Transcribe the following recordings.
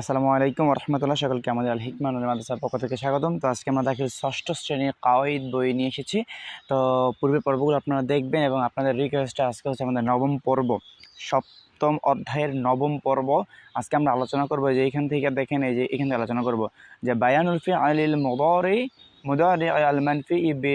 আসসালামু আলাইকুম রহমতুল্লাহ। সকলকে আমাদের আল হিকমান মাদ্রাসার পক্ষ থেকে স্বাগতম। তো আজকে আমরা দেখি ষষ্ঠ শ্রেণির কাওয়াইদ বই নিয়ে এসেছি। তো পূর্বের পর্বগুলো আপনারা দেখবেন এবং আপনাদের রিকোয়েস্টটা আজকে হচ্ছে আমাদের নবম পর্ব, সপ্তম অধ্যায়ের নবম পর্ব। আজকে আমরা আলোচনা করব যে এখান থেকে দেখেন এই যে এখান থেকে আলোচনা করব যে বায়ানুল ফি আলিল মুদারি মুদারি আল মানফি বে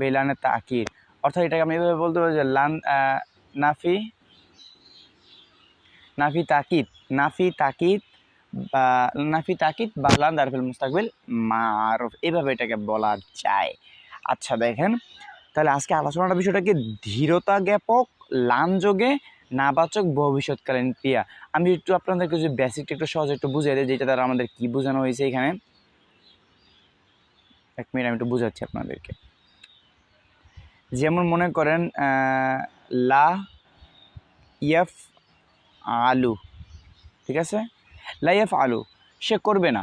বেলানে তাকির। অর্থাৎ এটাকে আমি এভাবে বলতে পারি যে লান নাফি নাফি তাকিদ নাফি তাকিদ বা নাফি তাকিদ বা লান দারফিল মুস্তাকবিল মারুফ, এভাবে এটাকে বলা যায়। আচ্ছা দেখেন, তাহলে আজকে আলোচনাটা বিষয়টা কি? ধীরতা জ্ঞাপক লান যোগে নাবাচক, ভবিষ্যৎকালীন ক্রিয়া। আমি একটু আপনাদেরকে যে বেসিকটা একটু সহজে একটু বুঝিয়ে দিই, যেটা দ্বারা আমাদের কি বোঝানো হয়েছে এখানে। এক মিনিট, আমি একটু বুঝাচ্ছি আপনাদেরকে। যেমন মনে করেন লা ইয়াফ আলু ঠিক আছে? লাইফ আলু সে করবে না।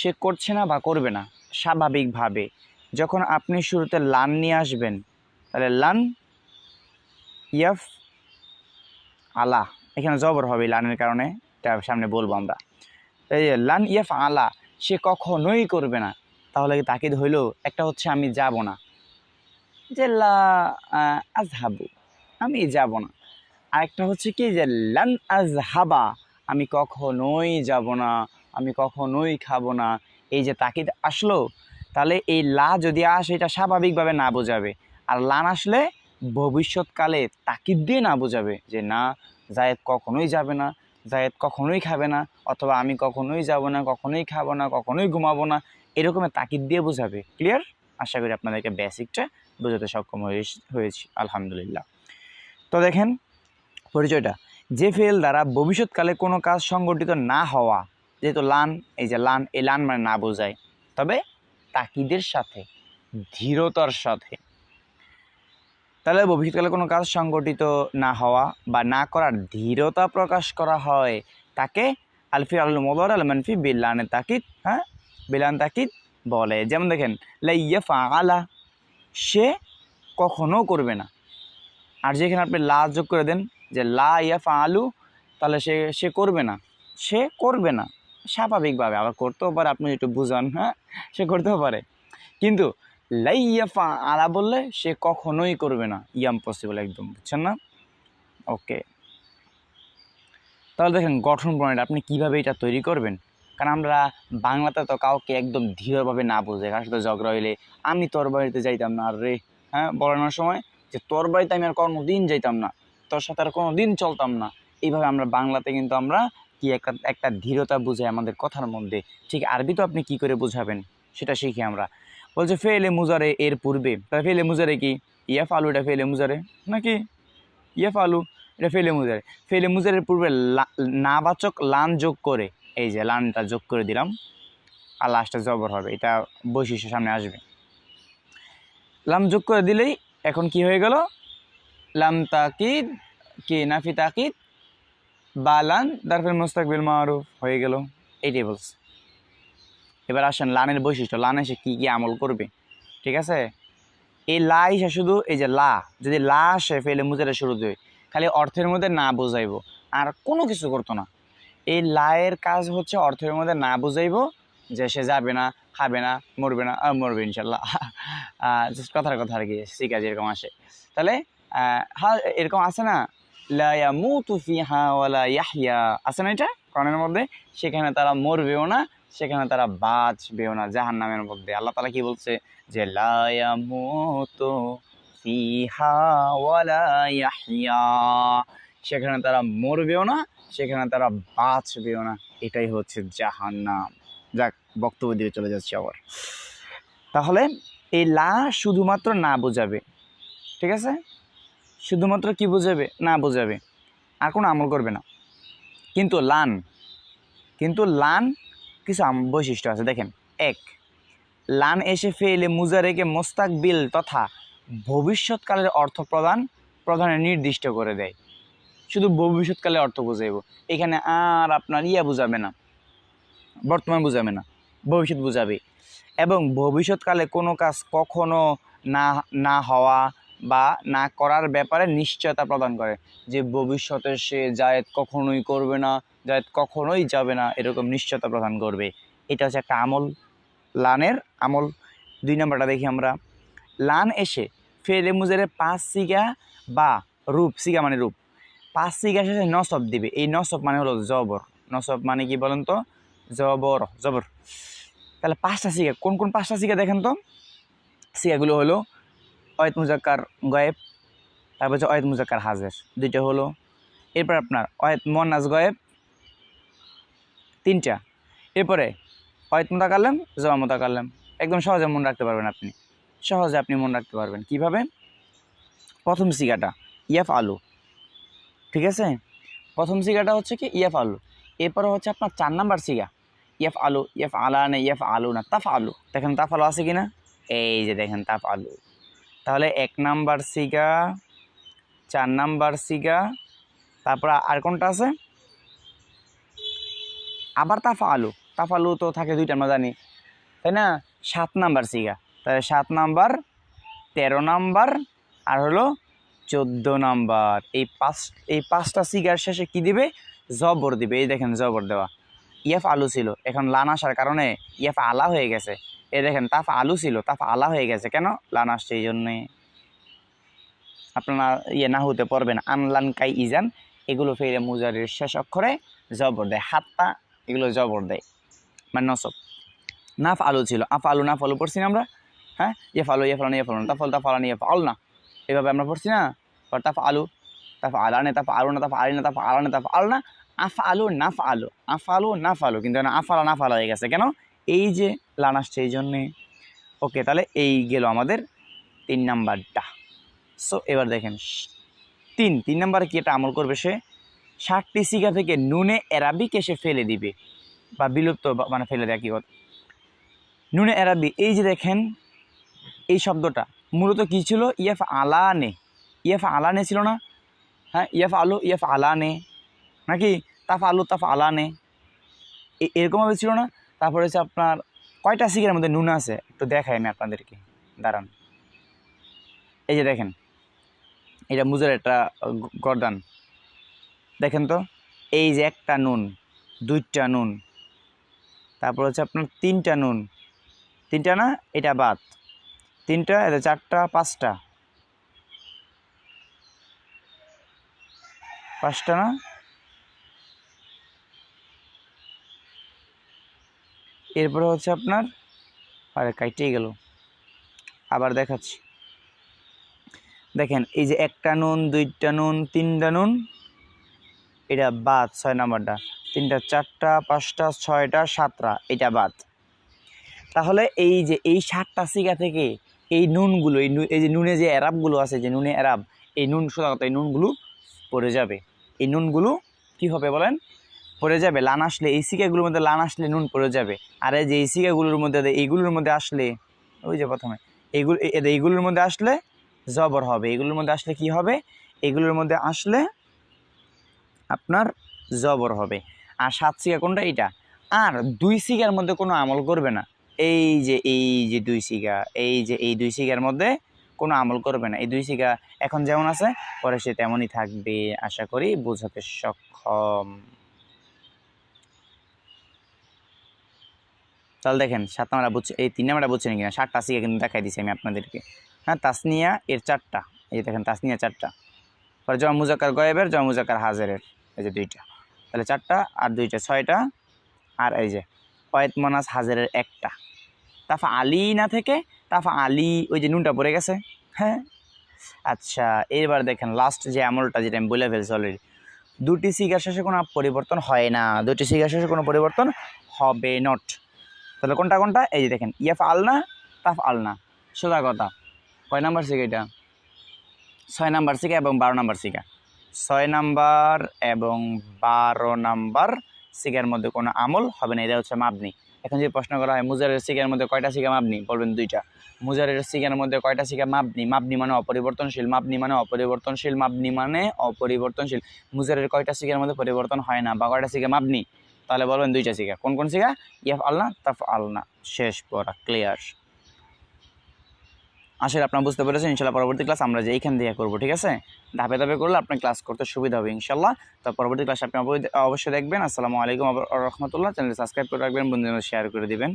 সে করছে না বা করবে না, স্বাভাবিকভাবে। যখন আপনি শুরুতে লান নিয়ে আসবেন, তাহলে লান ইয়াফ আলা এখানে জবর হবে লানের কারণে, এটা সামনে বলব আমরা। লান ইয়াফ আলা সে কখনোই করবে না। তাহলে কি তাকিদ হইল? একটা হচ্ছে আমি যাব না। যে লা আজহাবু আমি যাব না। আরেকটা হচ্ছে কি যে লান আজহাবা আমি কখনোই যাব না, আমি কখনোই খাব না। এই যে তাকিদ আসলো, তাহলে এই লা যদি আসে, এটা স্বাভাবিকভাবে না বোঝাবে। আর লান আসলে ভবিষ্যৎকালে তাকিদ দিয়ে না বোঝাবে যে না, জায়েদ কখনোই যাবে না, জায়েদ কখনোই খাবে না, অথবা আমি কখনোই যাব না, কখনোই খাব না, কখনোই ঘুমাবো না এরকমের তাকিদ দিয়ে বোঝাবে। ক্লিয়ার আশা করি আপনাদেরকে বেসিকটা বোঝাতে সক্ষম হয়ে- হয়েছি, আলহামদুলিল্লাহ। তো দেখেন, পরিচয়টা। যে ফেল দ্বারা ভবিষ্যৎকালে কোনো কাজ সংগঠিত না হওয়া, যেহেতু লান এই যে লান এই লান মানে না বোঝায়, তবে তাকিদের সাথে, ধীরতার সাথে। তাহলে ভবিষ্যৎকালে কোনো কাজ সংগঠিত না হওয়া বা না করার ধীরতা প্রকাশ করা হয় তাকে আলফি আল মদর আল মানফি বিল্লানে তাকিদ হ্যাঁ? বিলান তাকিদ বলে। যেমন দেখেন, লাইয়া আলা সে কখনো করবে না। আর যেখানে আপনি লা যোগ করে দেন যে লা ইয়াফা আলু তাহলে সে সে করবে না। সে করবে না। স্বাভাবিকভাবে আবার করতেও পারে, আপনি একটু বুঝান হ্যাঁ? সে করতেও পারে। কিন্তু লাই ইয়াফা আলা বললে সে কখনোই করবে না। ইয়াম পসিবল একদম, বুঝছেন না? ওকে। তাহলে দেখেন, গঠন প্রণালী আপনি কীভাবে এটা তৈরি করবেন? কারণ আমরা বাংলাতে তো কাউকে একদম ধীরভাবে না বোঝে কার সাথে ঝগড়া হইলে, আমি তোর বাড়িতে যাইতাম না, আর রে হ্যাঁ বলানোর সময়, যে তোর বাড়িতে আমি আর কোনো দিন যাইতাম না। তোর সাথে আর কোনো দিন চলতাম না। এইভাবে আমরা বাংলাতে কিন্তু আমরা কি একটা একটা ধীরতা বুঝাই আমাদের কথার মধ্যে। ঠিক আরবি তো আপনি কি করে বুঝাবেন? সেটা শিখি আমরা। বলছে, ফেলে মুজারে এর পূর্বে। তাহলে ফেলে মুজারে কি? ইয়াফ আলু এটা ফেলে মুজারে? নাকি? ইয়াফ আলু এটা ফেলে মুজারে। ফেলে মুজারের পূর্বে নাবাচক লান যোগ করে। এই যে লানটা যোগ করে দিলাম। আর লাস্টটা জবর হবে, এটা বৈশিষ্ট্য সামনে আসবে। লাম যোগ করে দিলেই এখন কি হয়ে গেল? লাম তাকিদ, কি নাফি তাকিদ, বালান, দারফের মুস্তাকবিল মারুফ, হয়ে গেল। এইটাই বলছে এবার আসেন লানের বৈশিষ্ট্য। লান এসে কী কী আমল করবে? ঠিক আছে? এই লা এসে শুধু এই যে লা, যদি লা আসে ফেলে মুজারে শুরু শুরুতে খালি অর্থের মধ্যে না বোঝাইব, আর কোনো কিছু করতো না। এই লায়ের কাজ হচ্ছে অর্থের মধ্যে না বুঝাইব যে সে যাবে না, খাবে না, মরবে না মরবে ইনশাল্লাহ। কথার কথা আর কি শিখা যেরকম আসে। তাহলে হ্যাঁ এরকম আছে না? লা ইয়ামুতু ফিহা ওয়ালা ইয়াহইয়া। আছে না এটা? কোরআনের মধ্যে? সেখানে তারা মরবেও না, সেখানে তারা বাঁচবেও না, জাহান্নামের মধ্যে। আল্লাহ তাআলা কি বলছে? যে লা ইয়ামুতু ফিহা ওয়ালা ইয়াহইয়া। সেখানে তারা মরবেও না, সেখানে তারা বাঁচবেও না। এটাই হচ্ছে জাহান্নাম। যাক, বক্তব্য দিয়ে চলে যাচ্ছি আবার। তাহলে এই লা শুধুমাত্র না বোঝাবে। ঠিক আছে? শুধুমাত্র কি বোঝাবে? না বোঝাবে। আর কোনো আমল করবে না। কিন্তু লান কিন্তু লান কিছু বৈশিষ্ট্য আছে। দেখেন, এক, লান এসে ফেলে মুজারেকে মোস্তাকবিল তথা ভবিষ্যৎকালের অর্থ প্রদান প্রদানে নির্দিষ্ট করে দেয়। শুধু ভবিষ্যৎকালে অর্থ বুঝাইব। এখানে আর আপনার ইয়া বোঝাবে না। বর্তমান বোঝাবে না। ভবিষ্যৎ বোঝাবে। এবং ভবিষ্যৎকালে কোনো কাজ কখনো না না হওয়া বা না করার ব্যাপারে নিশ্চয়তা প্রদান করে যে ভবিষ্যতে সে জায়েদ কখনোই করবে না, জায়েদ কখনোই যাবে না, এরকম নিশ্চয়তা প্রদান করবে। এটা হচ্ছে একটা আমল লানের আমল। দুই নম্বরটা দেখি আমরা। লান এসে ফেলে মুজারে পাঁচ সিগা বা রূপ, সিগা মানে রূপ। পাঁচ সিগা শেষে নসব দিবে। এই নসব মানে হলো জবর। নসব মানে কি বলেন তো? জবর জবর। তাহলে পাঁচটা সিগা, কোন কোন পাঁচটা সিগা দেখেন তো? সিগাগুলো হলো অয়েত মুজাক্কার গয়েব, তারপর হচ্ছে অয়েত মুজাক্কার হাজের। দুইটা হলো, এরপর আপনার অয়েত মন্নাজ গয়েব, তিনটা। এরপরে অয়েত মোতাকাল্লাম জমা মোতাকাল্লাম। একদম সহজে মনে রাখতে পারবেন আপনি। সহজে আপনি মনে রাখতে পারবেন। কীভাবে? প্রথম সিগাটা ইয়াফ আলু ঠিক আছে? প্রথম সিগাটা হচ্ছে কি? ইয়াফ আলু এরপরে হচ্ছে আপনার চার নাম্বার সিগা। ইয়াফ আলু ইয়াফ আলা না ইয়াফ আলু না তাফ আলু দেখেন তাফ আলু আছে কি না এই যে দেখেন তাফ আলু তাহলে এক নাম্বার সিগা, চার নাম্বার সিগা, তারপর আর কোনটা আছে? আবার তাফা আলু তাফা আলু তো থাকে দুইটা, আমরা জানি। তাই না? সাত নাম্বার সিগা। তাহলে সাত নাম্বার, তেরো নাম্বার, আর হলো চোদ্দ নাম্বার। এই পাঁচ, এই পাঁচটা সিগার শেষে কি দিবে? জবর দিবে। এই দেখেন জবর দেওয়া। ইয়েফ আলু ছিল। এখন লান আসার কারণে ইয়েফ আলা হয়ে গেছে। এই দেখেন, তাফ আলু ছিল, তাফ আলা হয়ে গেছে। কেন? লান আসছে এই জন্যে। আপনারা ইয়ে না হতে পারবেন আনলান কাই ইজান, এগুলো ফেরে মুজারের শেষ অক্ষরে জবর দেয়। হাতটা এগুলো জবর দেয়। মানে নসব। নাফ আলু ছিল। আফ আলু, নাফ আলু পড়ছি না আমরা? হ্যাঁ? ইয়ে ফালো ইয়ে ফালো ইয়ে ফালো না। তাফল তাফালা নিয়ে ফাল না। এভাবে আমরা পড়ছি না? পর তাফ আলু, তাফ আলানে তাফ আলু না, তাফ আলি না, তাফ আলানে তাফ আল না। আফ আলু, নাফ আলু। আফ আলু, নাফ আলু। কিন্তু আফ না আফালা নাফালা হয়ে গেছে। কেন? এই যে লান আসছে, এই জন্যে। ওকে তাহলে এই গেল আমাদের তিন নাম্বারটা। সো এবার দেখেন, তিন তিন নাম্বারে কি এটা আমল করবে সে? ষাটটি সিগা থেকে নুনে এরাবিকে সে ফেলে দিবে। বা বিলুপ্ত মানে ফেলে দেয় কি কথা নুনে এরাবি এই যে দেখেন, এই শব্দটা মূলত কী ছিল? ইয়েফ আলানে। ইয়েফ আলানে ছিল না? হ্যাঁ ইয়েফ আলু, ইয়েফ আলানে। নাকি তাফ আলু, তাফ আলানে। এরকমভাবে ছিল না? তারপরে হচ্ছে আপনার কয়টা সিগের মধ্যে নুন আছে? একটু দেখাই আমি আপনাদেরকে। দাঁড়ান। এই যে দেখেন, এটা মুজের একটা গর্দান। দেখেন তো, এই যে একটা নুন, দুইটা নুন, তারপর হচ্ছে আপনার তিনটা নুন। তিনটা না? এটা বাদ। তিনটা, এটা চারটা, পাঁচটা। পাঁচটা না? এরপরে হচ্ছে আপনার, আরে কাইটেই গেল। আবার দেখাচ্ছি। দেখেন, এই যে একটা নুন, দুইটা নুন, তিনটা নুন, এটা বাদ, ছয় নাম্বারটা। তিনটা, চারটা, পাঁচটা, ছয়টা, সাতটা, এটা বাদ। তাহলে এই যে, এই সাতটা সিগা থেকে এই নুনগুলো, এই এই যে নুনে যে অ্যারাবগুলো আছে, যে নুনে অ্যারাব, এই নুন কথা এই নুনগুলো পড়ে যাবে। এই নুনগুলো কি হবে বলেন? পড়ে যাবে, লান আসলে এই সিগাগুলোর মধ্যে লান আসলে নুন পড়ে যাবে। আর এই যে এই সিগাগুলোর মধ্যে, এইগুলোর মধ্যে আসলে, ওই যে প্রথমে, এইগুলো এইগুলোর মধ্যে আসলে জবর হবে। এগুলোর মধ্যে আসলে কি হবে? এগুলোর মধ্যে আসলে আপনার জবর হবে। আর সাত সিগা কোনটা এইটা? আর দুই সিগার মধ্যে কোনো আমল করবে না। এই যে এই যে দুই সিগা এই যে, এই দুই সিগার মধ্যে কোনো আমল করবে না। এই দুই সিগা এখন যেমন আছে, পরে সে তেমনই থাকবে। আশা করি বোঝাতে সক্ষম। তাহলে দেখেন সাত নাম্বার বুঝছে এই তিন নাম্বারটা বুঝছেন কিনা। সাতটা সিগা কিন্তু দেখাই দিছি আমি আপনাদেরকে। হ্যাঁ তাসনিয়া এর চারটা। এই দেখেন, তাসনিয়া চারটা। পরে জমা মুজাক্কার গয়েবের জমা মুজাক্কার হাজারের। এই যে দুইটা। তাহলে চারটা আর দুইটা ছয়টা। আর এই যে কয়েত মনাস হাজারের একটা। তাফা আলী না থেকে, তাফা আলী ওই যে নুনটা পড়ে গেছে। হ্যাঁ। আচ্ছা এবার দেখেন লাস্ট যে আমলটা যেটা আমি বলে ফেলছি অলরেডি দুটি সিগার শেষে কোনো পরিবর্তন হয় না। দুটি সিগার শেষে কোনো পরিবর্তন হবে নট তাহলে কোনটা কোনটা? এই যে দেখেন, ইয়াফ আলনা, তাফ আলনা। সোজা কথা। কয় নাম্বার সিগা এটা? ছয় নাম্বার সিগা এবং বারো নাম্বার সিগা ছয় নাম্বার এবং বারো নাম্বার সিগার মধ্যে কোনো আমল হবে না এটা হচ্ছে মাবনি। এখন যদি প্রশ্ন করা হয়, মুজারের সিগার মধ্যে কয়টা সিগা মাবনি? বলবেন দুইটা। মুজারের সিগার মধ্যে কয়টা সিগা মাবনি? মাপনি মানে অপরিবর্তনশীল মাপনি মানে অপরিবর্তনশীল মাপনি মানে অপরিবর্তনশীল। মুজারের কয়টা সিগার মধ্যে পরিবর্তন হয় না, বা কয়টা সিগা মাবনি? তাহলে বলবেন দুইটা শিখা। কোন কোন শিখা? ইয়াফ আলনা, তাফ আলনা। শেষ, পড়া ক্লিয়ার আসলে আপনারা বুঝতে পেরেছেন। ইনশাল্লাহ পরবর্তী ক্লাস আমরা যে এইখান দিয়ে করব, ঠিক আছে? ধাপে ধাপে করলে আপনার ক্লাস করতে সুবিধা হবে ইনশাল্লাহ তো পরবর্তী ক্লাস আপনি অবশ্যই- অবশ্যই দেখবেন। আসসালামু আলাইকুম রহমতুল্লাহ চ্যানেল সাবস্ক্রাইব করে রাখবেন, বন্ধুদের শেয়ার করে দিবেন।